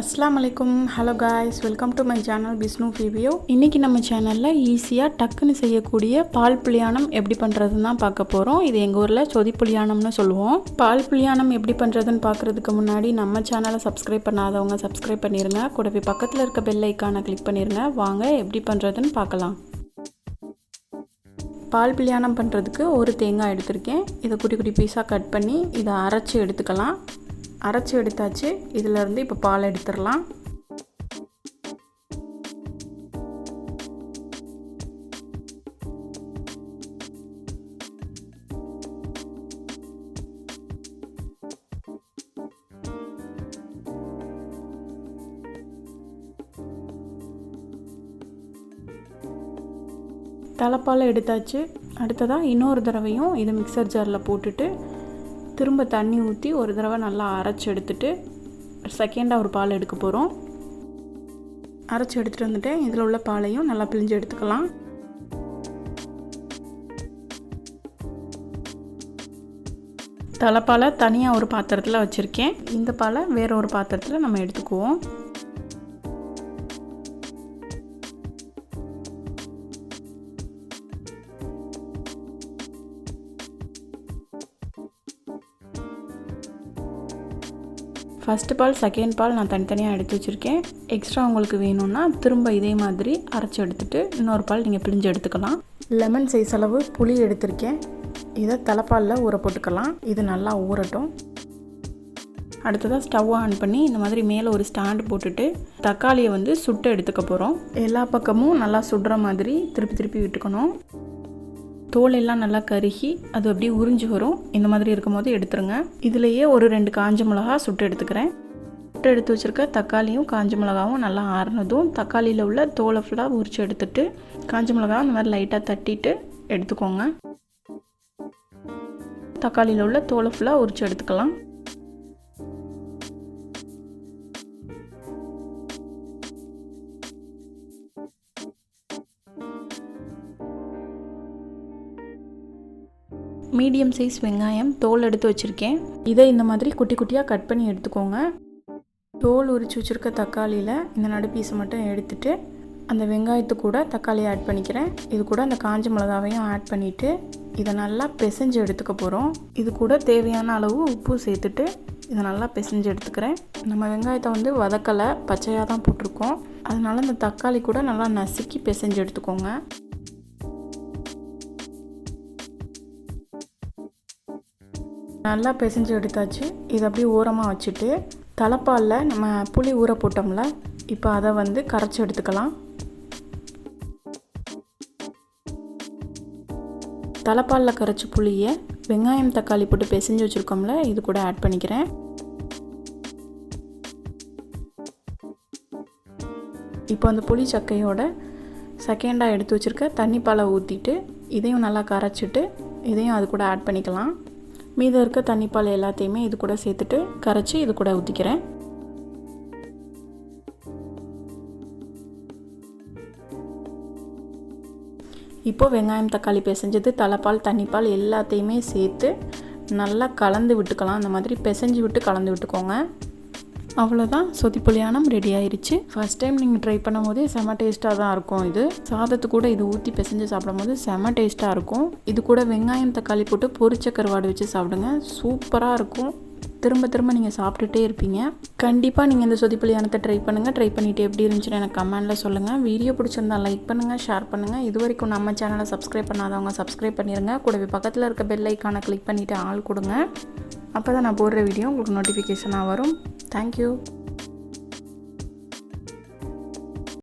அஸ்லாம் வலைக்கும் hello guys welcome to my channel பிஸ்னு ஃபிவியோ இன்றைக்கி நம்ம சேனலில் ஈஸியாக டக்குன்னு செய்யக்கூடிய பால் புளியானம் எப்படி பண்ணுறதுன்னு தான் பார்க்க போகிறோம் இது எங்கள் ஊரில் சொதி புளியானம்னு சொல்லுவோம். பால் புளியானம் எப்படி பண்ணுறதுன்னு பார்க்குறதுக்கு முன்னாடி நம்ம சேனலை சப்ஸ்கிரைப் பண்ணாதவங்க சப்ஸ்கிரைப் பண்ணிடுங்க கூடவே பக்கத்தில் இருக்க பெல் ஐக்கானை கிளிக் பண்ணிடுங்க வாங்க எப்படி பண்ணுறதுன்னு பார்க்கலாம். பால் பிளியானம் பண்ணுறதுக்கு ஒரு தேங்காய் எடுத்திருக்கேன். இதை குட்டி குட்டி பீஸாக கட் பண்ணி இதை அரைச்சி எடுத்துக்கலாம். அரைச்சி எடுத்தாச்சு. இதிலேருந்து இப்போ பால் எடுத்துடலாம். தலைப்பால் எடுத்தாச்சு. அடுத்ததாக இன்னொரு தடவையும் இதை மிக்சர் ஜாரில் போட்டுட்டு திரும்ப தண்ணி ஊற்றி ஒரு தடவை நல்லா அரைச்சி எடுத்துட்டு செகண்டாக ஒரு பால் எடுக்க போகிறோம் அரைச்சி எடுத்துகிட்டு வந்துட்டேன் இதில் உள்ள பாலையும் நல்லா பிழிஞ்சு எடுத்துக்கலாம். தலைப்பாலை தனியாக ஒரு பாத்திரத்தில் வச்சுருக்கேன். இந்த பாலை வேறு ஒரு பாத்திரத்தில் நம்ம எடுத்துக்குவோம். ஃபஸ்ட்டு பால் செகண்ட் பால் நான் தனித்தனியாக எடுத்து வச்சுருக்கேன். எக்ஸ்ட்ரா உங்களுக்கு வேணும்னா திரும்ப இதே மாதிரி அரைச்சி எடுத்துகிட்டு இன்னொரு பால் நீங்கள் பிழிஞ்சு எடுத்துக்கலாம். லெமன் சைஸ் அளவு புளி எடுத்திருக்கேன். இதை தலைப்பாலில் ஊற போட்டுக்கலாம். இது நல்லா ஊறட்டும். அடுத்ததாக ஸ்டவ் ஆன் பண்ணி இந்த மாதிரி மேலே ஒரு ஸ்டாண்டு போட்டுட்டு தக்காளியை வந்து சுட்டு எடுத்துக்க போகிறோம் எல்லா பக்கமும் நல்லா சுடுற மாதிரி திருப்பி திருப்பி விட்டுக்கணும். தோலெல்லாம் நல்லா கருகி அது அப்படியே உறிஞ்சி வரும். இந்த மாதிரி இருக்கும்போது எடுத்துருங்க. இதுலேயே ஒரு ரெண்டு காஞ்ச மிளகா சுட்டு எடுத்துக்கிறேன். சுட்டு எடுத்து வச்சுருக்க தக்காளியும் காஞ்ச மிளகாவும் நல்லா ஆறுனதும் தக்காளியில் உள்ள தோலை ஃபுல்லாக உரிச்சு எடுத்துட்டு காஞ்ச மிளகாவும் இந்த மாதிரி லைட்டாக தட்டிட்டு எடுத்துக்கோங்க. தக்காளியில் உள்ள தோலை ஃபுல்லாக உரிச்சு எடுத்துக்கலாம். மீடியம் சைஸ் வெங்காயம் தோல் எடுத்து வச்சுருக்கேன். இதை இந்த மாதிரி குட்டி குட்டியாக கட் பண்ணி எடுத்துக்கோங்க. தோல் உரிச்சு வச்சுருக்க தக்காளியில் இந்த நடு பீஸை மட்டும் எடுத்துட்டு அந்த வெங்காயத்து கூட தக்காளியை ஆட் பண்ணிக்கிறேன். இது கூட அந்த காஞ்ச மிளகாவையும் ஆட் பண்ணிவிட்டு இதை நல்லா பிசைஞ்சு எடுத்துக்க போகிறோம் இது கூட தேவையான அளவு உப்பு சேர்த்துட்டு இதை நல்லா பிசைஞ்சு எடுத்துக்கிறேன். நம்ம வெங்காயத்தை வந்து வதக்கலை பச்சையாக தான் போட்டிருக்கோம். அதனால் இந்த தக்காளி கூட நல்லா நசுக்கி பிசைஞ்சு எடுத்துக்கோங்க. நல்லா பிசைஞ்சு எடுத்தாச்சு. இதை அப்படியே ஓரமாக வச்சுட்டு தலைப்பாலில் நம்ம புளி ஊற போட்டோம்ல இப்போ அதை வந்து கரைச்சி எடுத்துக்கலாம். தலைப்பாலில் கரைச்ச புளியை வெங்காயம் தக்காளி போட்டு பிசைஞ்சு வச்சுருக்கோம்ல இது கூட ஆட் பண்ணிக்கிறேன். இப்போ அந்த புளி சக்கையோட செகண்டாக எடுத்து வச்சுருக்க தண்ணி பாலை ஊற்றிட்டு இதையும் நல்லா கரைச்சிட்டு இதையும் அது கூட ஆட் பண்ணிக்கலாம். மீதம் இருக்க தண்ணிப்பால் எல்லாத்தையுமே இது கூட சேர்த்துட்டு கரைச்சி இது கூட ஊற்றிக்கிறேன் இப்போது வெங்காயம் தக்காளி பிசைஞ்சது தலைப்பால் தண்ணிப்பால் எல்லாத்தையுமே சேர்த்து நல்லா கலந்து விட்டுக்கலாம். அந்த மாதிரி பிசைஞ்சு விட்டு கலந்து விட்டுக்கோங்க. அவ்வளோதான் சொதிப்புளியானம் ரெடி ஆயிடுச்சு ஃபஸ்ட் டைம் நீங்கள் ட்ரை பண்ணும் போதே செம டேஸ்ட்டாக தான் இருக்கும் இது. சாதத்து கூட இது ஊற்றி பிசைஞ்சு சாப்பிடும் போது செம டேஸ்ட்டாக இருக்கும். இது கூட வெங்காயம் தக்காளி போட்டு பொரிச்ச கருவாடு வச்சு சாப்பிடுங்க. சூப்பராக இருக்கும். திரும்ப திரும்ப நீங்கள் சாப்பிட்டுட்டே இருப்பீங்க. கண்டிப்பாக நீங்கள் இந்த சொதிப்புளியானத்தை ட்ரை பண்ணுங்கள் ட்ரை பண்ணிவிட்டு எப்படி இருந்துச்சுன்னு எனக்கு கமெண்ட்டில் சொல்லுங்கள் வீடியோ பிடிச்சிருந்தா லைக் பண்ணுங்கள் ஷேர் பண்ணுங்கள் இது வரைக்கும் நம்ம சேனலை சப்ஸ்கிரைப் பண்ணாதவங்க சப்ஸ்கிரைப் பண்ணிடுங்க கூடவே பக்கத்தில் இருக்க பெல் ஐக்கானை கிளிக் பண்ணிவிட்டு ஆள் கொடுங்க. அப்போ தான் நான் போடுற வீடியோ உங்களுக்கு நோட்டிஃபிகேஷனாக வரும். தேங்க்யூ